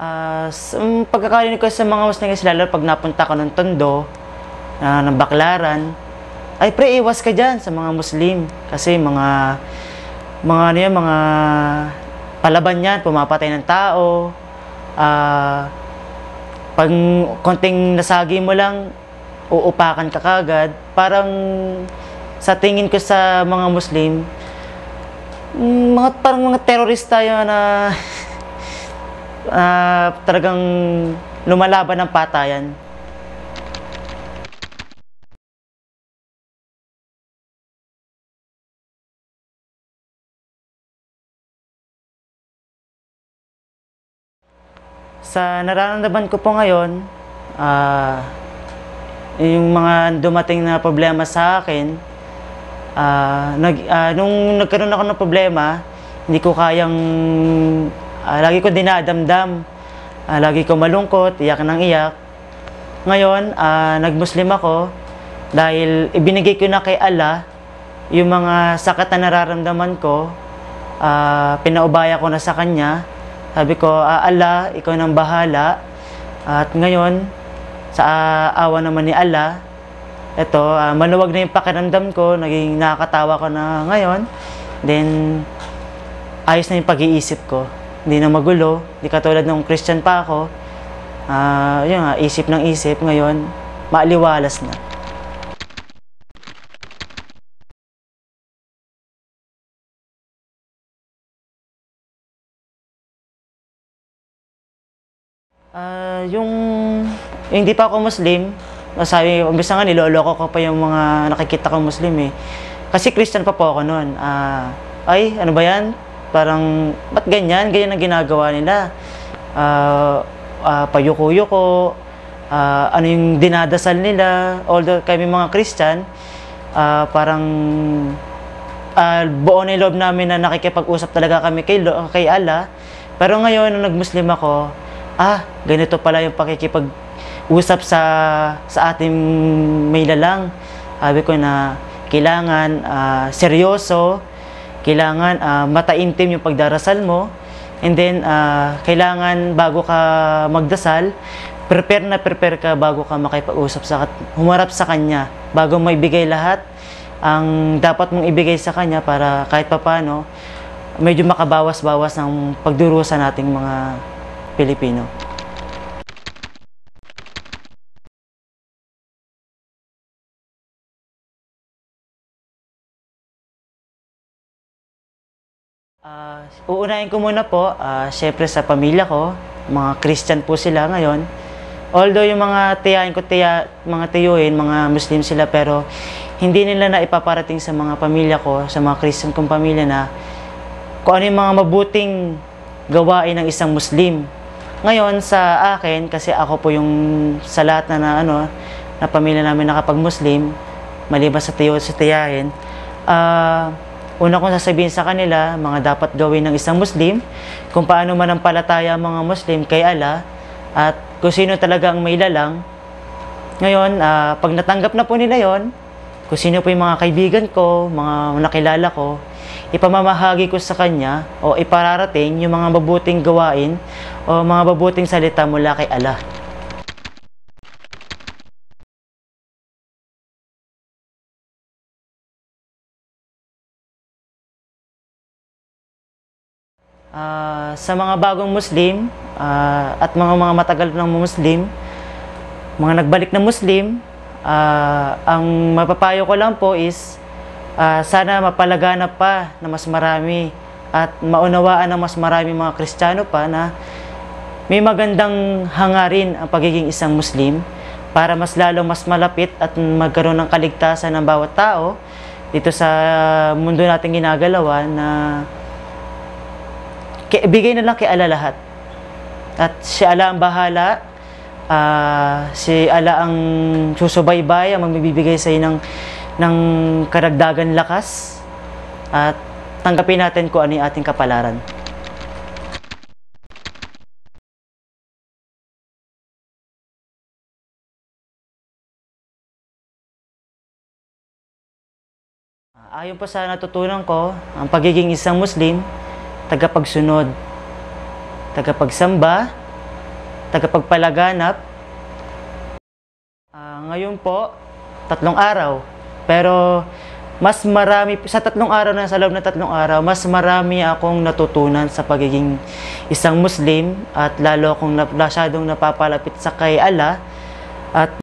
Sa um, pagkakarinig ko sa mga Muslim kasi lalo pag napunta ko ng Tondo, na ng Baklaran, ay pre, iwas ka dyan sa mga Muslim. Kasi mga, mga ano yan, mga palaban yan, pumapatay ng tao. Ah, pag konting nasagi mo lang, uupakan ka kagad. Parang sa tingin ko sa mga Muslim, mm, mga parang mga terorista yun na ah, talagang lumalaban ng patayan. Sa nararamdaman ko po ngayon, ah, yung mga dumating na problema sa akin, ah, nag, ah, nung nagkaroon ako ng problema, hindi ko kayang, ah, lagi ko dinadamdam. Ah, lagi ko malungkot, iyak ng iyak. Ngayon, ah, nag-Muslim ako dahil ibinigay ko na kay Allah yung mga sakit na nararamdaman ko, ah, pinaubaya ko na sa Kanya. Sabi ko, ah, Allah, ikaw nang bahala. At ngayon, sa ah, awa naman ni Allah, eto, ah, maluwag na yung pakiramdam ko, naging nakakatawa ko na ngayon. Then, ayos na yung pag-iisip ko. Hindi na magulo, hindi katulad nung Christian pa ako. Ah, yun nga, isip ng isip ngayon, maaliwalas na. Ah, yung hindi pa ako Muslim, sabi, umbisa nga niloloko ko pa yung mga nakikita ko Muslim eh. Kasi Christian pa po ako noon. Ah, ay, ano ba yan? Parang, ba't ganyan? Ganyan ang ginagawa nila. Ah, ah, payuko-yuko, ah, ano yung dinadasal nila. Although kami mga Christian, ah, parang ah, buo na loob namin na nakikipag-usap talaga kami kay, kay Allah. Pero ngayon, nung nag-Muslim ako, ah, ganito pala yung pakikipag-usap sa, sa ating may lalang. Sabi ko na kailangan ah, seryoso, kailangan ah, mataimtim yung pagdarasal mo, and then ah, kailangan bago ka magdasal, prepare na prepare ka bago ka makipag-usap sa humarap sa kanya bago mo ibigay lahat ang dapat mong ibigay sa kanya para kahit papano medyo makabawas-bawas ng pagdurusa nating mga Pilipino. Ah, uunahin ko muna po, ah, syempre sa pamilya ko, mga Christian po sila ngayon. Although yung mga tiyahin ko, tiya, mga tiyuhin, mga Muslim sila, pero hindi nila na ipaparating sa mga pamilya ko, sa mga Christian kong pamilya na kung ano yung mga mabuting gawain ng isang Muslim. Ngayon sa akin, kasi ako po yung sa lahat na, na ano, na pamilya namin nakapag-Muslim, maliban sa tiyo sa tiyahin, ah, una kong sasabihin sa kanila, mga dapat gawin ng isang Muslim, kung paano manampalataya ang mga Muslim kay Allah, at kung sino talaga ang may lalang. Ngayon, ah, pag natanggap na po nila yon, kung sino po yung mga kaibigan ko, mga nakilala ko, ipamamahagi ko sa kanya o ipararating yung mga mabuting gawain o mga mabuting salita mula kay Allah. Ah, sa mga bagong Muslim ah, at mga mga matagal ng Muslim, mga nagbalik na Muslim, ah, ang mapapayo ko lang po is ah, sana mapalaganap pa na mas marami at maunawaan ng mas marami mga Kristiyano pa na may magandang hangarin ang pagiging isang Muslim para mas lalo mas malapit at magkaroon ng kaligtasan ng bawat tao dito sa mundo natin ginagalawa na bigay na lang kay Allah lahat. At si Allah ang bahala. ah, si Allah ang susubaybay, ang magbibigay sa ng, ng karagdagan lakas. At tanggapin natin kung ano yung ating kapalaran. Ayon po sa natutunan ko, ang pagiging isang Muslim, tagapagsunod, tagapagsamba, tagapagpalaganap. Ah, ngayon po, tatlong araw. Pero mas marami, sa tatlong araw na, sa loob ng tatlong araw, mas marami akong natutunan sa pagiging isang Muslim at lalo akong na, masyadong napapalapit sa kay Allah at